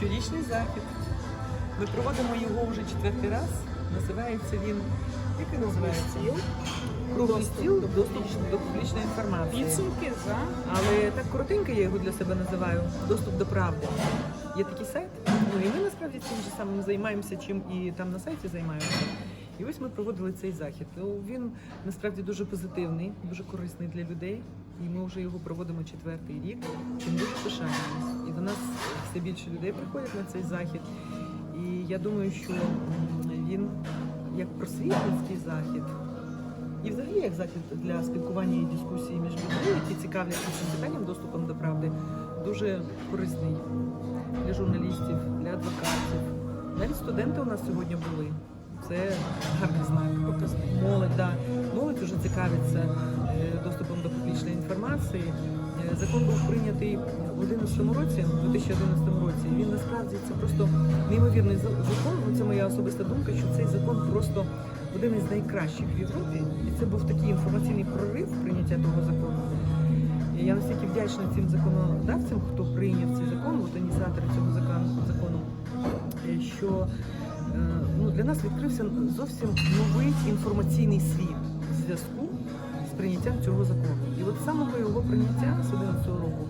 щорічний захід. Ми проводимо його вже четвертий раз. Називається він. Як він називається? Круглий стіл доступ до публічної інформації. Підсумки за Але так коротенько я його для себе називаю доступ до правди. Є такий сайт. Ну і ми насправді цим же самим займаємося, чим і там на сайті займаємося. І ось ми проводили цей захід. Ну, Він насправді дуже позитивний, дуже корисний для людей. І ми вже його проводимо четвертий рік. Чим дуже пишаємось. І до нас все більше людей приходять на цей захід. І я думаю, що він як просвітницький захід, і взагалі як захід для спілкування і дискусії між людьми, які цікавляться цим питанням доступом до правди, дуже корисний для журналістів, для адвокатів. Навіть студенти у нас сьогодні були. Це гарний знак, показник. Молодь, да. Молодь вже цікавиться е, доступом до публічної інформації. Е, Закон був прийнятий у 2011 році, у 2011 році. Він насправді це просто неймовірний закон. Ну, це моя особиста думка, що цей закон просто один із найкращих в Європі. І це був такий інформаційний прорив прийняття того закону. І я настільки вдячна цим законодавцям, хто прийняв цей закон, от ініціатори цього закону, е, що ну, для нас відкрився зовсім новий інформаційний світ в зв'язку з прийняттям цього закону. І от самого його прийняття з 11 року,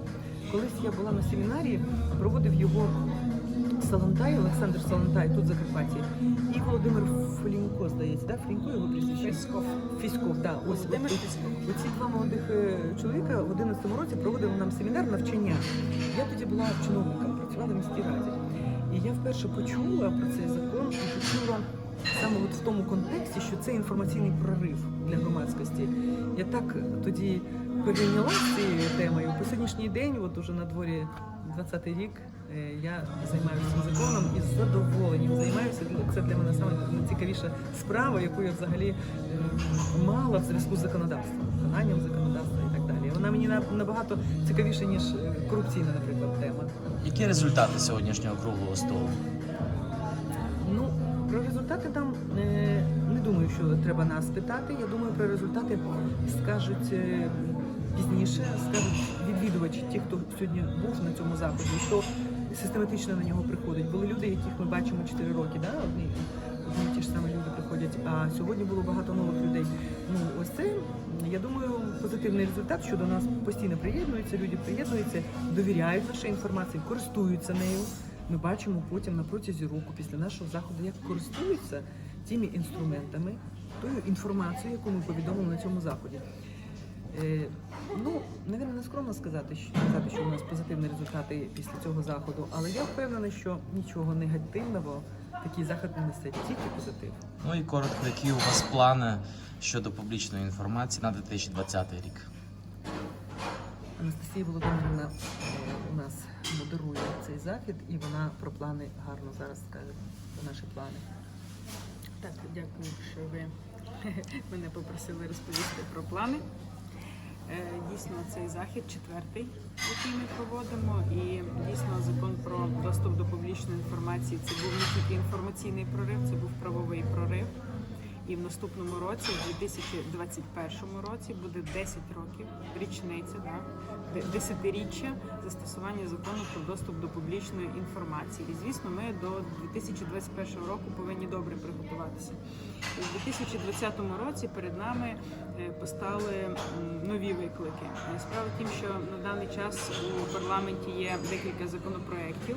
колись я була на семінарі, проводив його Салантай, Олександр Салантай, тут в Закарпатті, і Володимир Фолінько, здається, да? Фолінько його прізвище? Фісков. Фіськов, да. Ось Володимир Фісков. Оці два молодих е, чоловіка в 11 році проводили нам семінар навчання. Я тоді була чиновником, працювала в міській раді. І я вперше почула про цей закон і почула саме от в тому контексті, що це інформаційний прорив для громадськості. Я так тоді перейнялася цією темою. По сьогоднішній день, от уже на дворі 20-й рік, е, я займаюся цим законом і з задоволенням займаюся. Це для мене найцікавіша справа, яку я взагалі е, мала в зв'язку з законодавством, виконанням законодавства і так далі. Вона мені набагато цікавіша, ніж е, корупційна, наприклад, тема. Які результати сьогоднішнього круглого столу? Ну, про результати там е, не думаю, що треба нас питати. Я думаю, про результати скажуть е, пізніше, скажуть відвідувачі, ті, хто сьогодні був на цьому заході, хто систематично на нього приходить. Були люди, яких ми бачимо 4 роки, да? одні, одні ті ж самі люди приходять. А сьогодні було багато нових людей. Ну, ось це, я думаю, позитивний результат, що до нас постійно приєднуються, люди приєднуються, довіряють нашій інформації, користуються нею. Ми бачимо потім на протязі року після нашого заходу, як користуються тими інструментами, тою інформацією, яку ми повідомили на цьому заході. Е, ну, навірно, не скромно сказати, що сказати, що у нас позитивні результати після цього заходу, але я впевнена, що нічого негативного такий захід не несе, тільки позитив. Ну і коротко, які у вас плани щодо публічної інформації на 2020 рік? Анастасія Володимирівна е, у нас модерує цей захід, і вона про плани гарно зараз скаже про наші плани. Так, дякую, що ви мене попросили розповісти про плани. Е, Дійсно, цей захід четвертий, який ми проводимо, і дійсно закон про доступ до публічної інформації це був не тільки інформаційний прорив, це був правовий прорив. І в наступному році, в 2021 році, буде 10 років, річниця, да, десятиріччя застосування закону про доступ до публічної інформації. І звісно, ми до 2021 року повинні добре приготуватися. І в 2020 році перед нами е, постали нові виклики. Справа в що на даний час у парламенті є декілька законопроєктів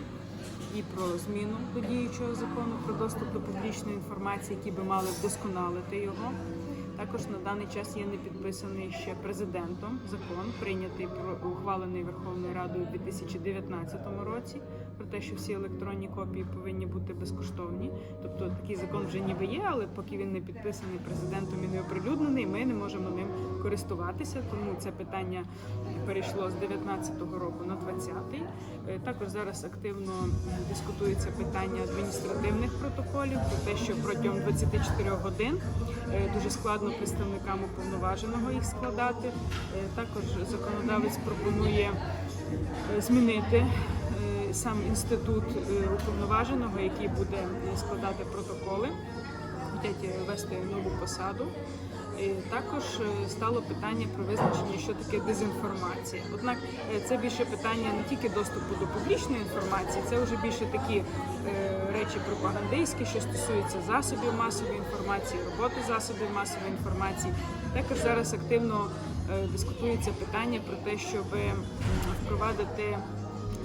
і про зміну до діючого закону про доступ до публічної інформації, які би мали вдосконалити його. Також на даний час є не підписаний ще президентом закон, прийнятий про ухвалений Верховною Радою у 2019 році, про те, що всі електронні копії повинні бути безкоштовні. Тобто такий закон вже ніби є, але поки він не підписаний президентом і не оприлюднений, ми не можемо ним користуватися. Тому це питання перейшло з 19-го року на 20-й. Е, Також зараз активно дискутується питання адміністративних протоколів про те, що протягом 24 годин е, дуже складно представникам уповноваженого їх складати. Е, Також законодавець пропонує змінити сам інститут е, уповноваженого, який буде складати протоколи, ввести нову посаду. І також е, стало питання про визначення, що таке дезінформація. Однак е, це більше питання не тільки доступу до публічної інформації, це вже більше такі речі пропагандистські, що стосуються засобів масової інформації, роботи засобів масової інформації. Також зараз активно дискутується питання про те, щоб впровадити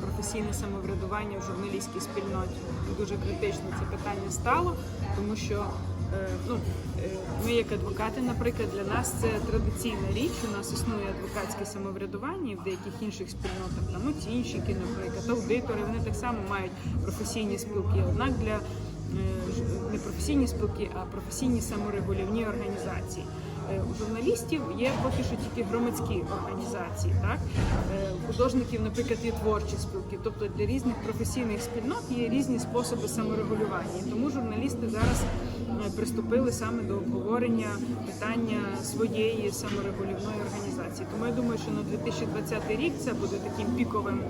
професійне самоврядування в журналістській спільноті. Дуже критично це питання стало, тому що е, ну, е, ми, як адвокати, наприклад, для нас це традиційна річ. У нас існує адвокатське самоврядування і в деяких інших спільнотах, там оцінщики, наприклад, аудитори, вони так само мають професійні спілки. Однак для е, не професійні спілки, а професійні саморегулівні організації. Е, У журналістів є поки що тільки громадські організації, так Е, у художників, наприклад, є творчі спілки. Тобто для різних професійних спільнот є різні способи саморегулювання. Тому журналісти зараз приступили саме до обговорення питання своєї саморегулівної організації. Тому я думаю, що на 2020 рік це буде таким піковим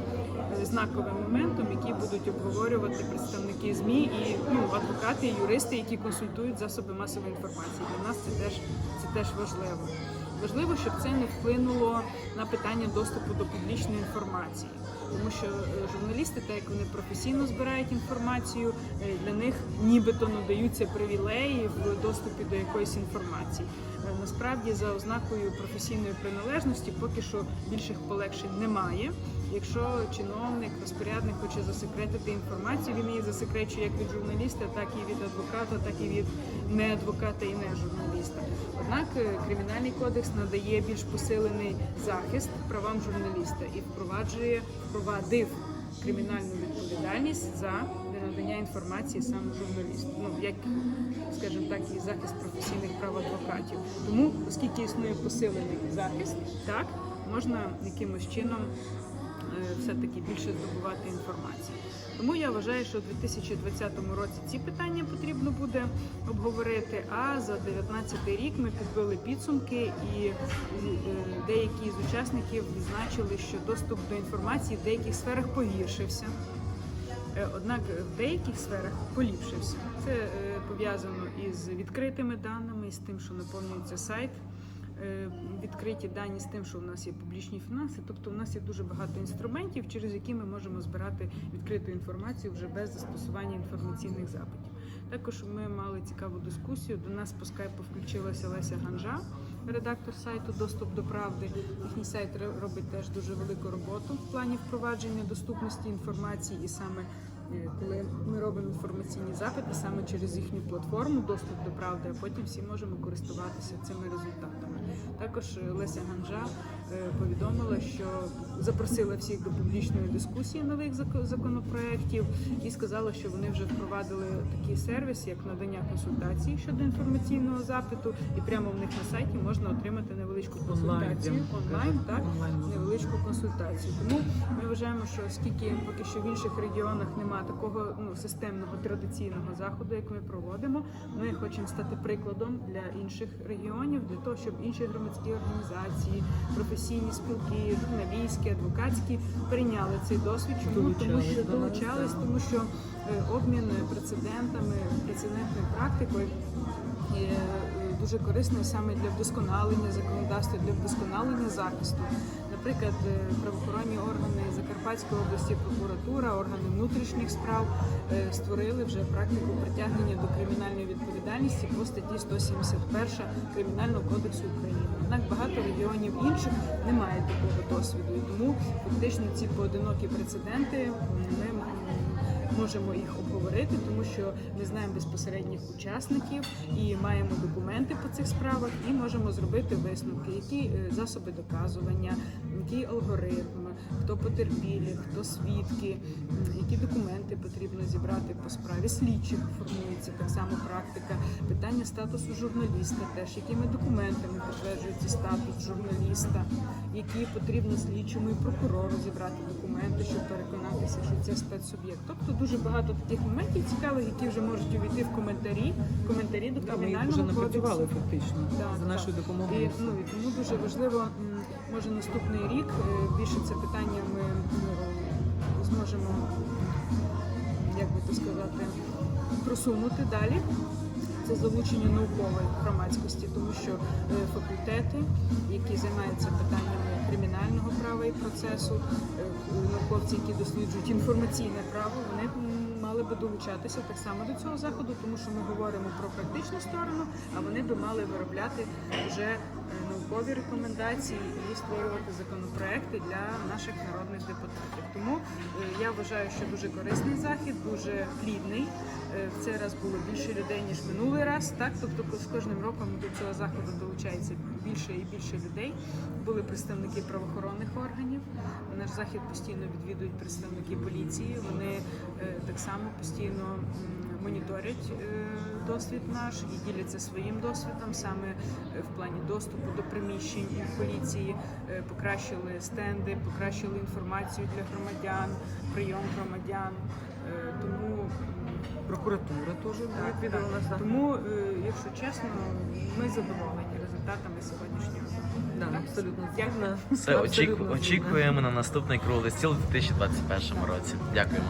е, знаковим моментом, який будуть обговорювати представники ЗМІ і ну адвокати, і юристи, які консультують засоби масової інформації. Для нас це теж це теж важливо. Важливо, щоб це не вплинуло на питання доступу до публічної інформації, тому що е, журналісти, так як вони професійно збирають інформацію, е, для них нібито надаються привілеї в доступі до якоїсь інформації. Е, Насправді, за ознакою професійної приналежності, поки що більших полегшень немає. Якщо чиновник, розпорядник хоче засекретити інформацію, він її засекречує як від журналіста, так і від адвоката, так і від неадвоката і не журналіста. Однак е, кримінальний кодекс надає більш посилений захист правам журналіста і впроваджує впровадив кримінальну відповідальність за ненадання інформації саме журналісту. Ну як скажімо так, і захист професійних прав адвокатів. Тому, оскільки існує посилений захист, так можна якимось чином е, все-таки більше здобувати інформації. Тому я вважаю, що у 2020 році ці питання потрібно буде обговорити. А за 2019 рік ми підбили підсумки, і е, деякі з учасників відзначили, що доступ до інформації в деяких сферах погіршився. Е, Однак в деяких сферах поліпшився. Це е, пов'язано із відкритими даними, з тим, що наповнюється сайт. е, Відкриті дані з тим, що в нас є публічні фінанси, тобто у нас є дуже багато інструментів, через які ми можемо збирати відкриту інформацію вже без застосування інформаційних запитів. Також ми мали цікаву дискусію. До нас по скайпу включилася Леся Ганжа, редактор сайту Доступ до правди. Їхній сайт робить теж дуже велику роботу в плані впровадження доступності інформації, і саме коли ми робимо інформаційні запити, саме через їхню платформу Доступ до правди, а потім всі можемо користуватися цими результатами. Також е, Леся Ганжа е, повідомила, що запросила всіх до публічної дискусії нових зако- законопроєктів і сказала, що вони вже впровадили такий сервіс, як надання консультацій щодо інформаційного запиту, і прямо в них на сайті можна отримати невеличку консультацію. онлайн, так? онлайн невеличку консультацію. Тому ми вважаємо, що оскільки поки що в інших регіонах немає такого ну системного традиційного заходу, як ми проводимо, ми хочемо стати прикладом для інших регіонів, для того, щоб інші громадські організації, професійні спілки, журналістські, адвокатські прийняли цей досвід. Чому тому, що Долучались тому що е, обмін прецедентами, прецедентною практикою е, дуже корисною саме для вдосконалення законодавства, для вдосконалення захисту. Наприклад, е, правоохоронні органи Закарпатської області, прокуратура, органи внутрішніх справ створили вже практику притягнення до кримінальної відповідальності по статті 171 Кримінального кодексу України. Однак багато регіонів інших не мають такого досвіду, і тому фактично ці поодинокі прецеденти ми можемо їх обговорити, тому що ми знаємо безпосередніх учасників і маємо документи по цих справах, і можемо зробити висновки, які е, засоби доказування, який алгоритм, хто потерпілі, хто свідки, які документи потрібно зібрати по справі. Слідчих формується так само практика. Питання статусу журналіста, теж якими документами підтверджується статус журналіста, які потрібно слідчому і прокурору зібрати документи, щоб переконатися, що це спецсуб'єкт. Тобто дуже багато таких моментів цікавих, які вже можуть увійти в коментарі, коментарі до Та Ми їх вже кримінального напрацювали фактично Так, за так. нашою допомогою. І, ну, і тому дуже важливо, може наступний рік е, більше це питання ми зможемо, як би то сказати, просунути далі. Це залучення наукової громадськості, тому що е, факультети, які займаються питаннями кримінального права і процесу, е, науковці, які досліджують інформаційне право, вони мали би долучатися так само до цього заходу, тому що ми говоримо про практичну сторону, а вони би мали виробляти вже наукові рекомендації і створювати законопроекти для наших народних депутатів. Тому е, я вважаю, що дуже корисний захід, дуже плідний. Е, В цей раз було більше людей ніж минулий раз. Так, тобто з кожним роком до цього заходу долучається більше і більше людей. Були представники правоохоронних органів. Наш захід постійно відвідують представники поліції. Вони е, так само постійно моніторять е, досвід наш і діляться своїм досвідом саме е, в плані доступу до приміщень поліції, е, покращили стенди, покращили інформацію для громадян, прийом громадян. Тому Прокуратура теж так. Тому, якщо чесно, ми задоволені результатами сьогоднішнього. Да, абсолютно Дякую. Все, Абсолютно очікуємо на наступний круглий стіл у 2021 році. Дякуємо.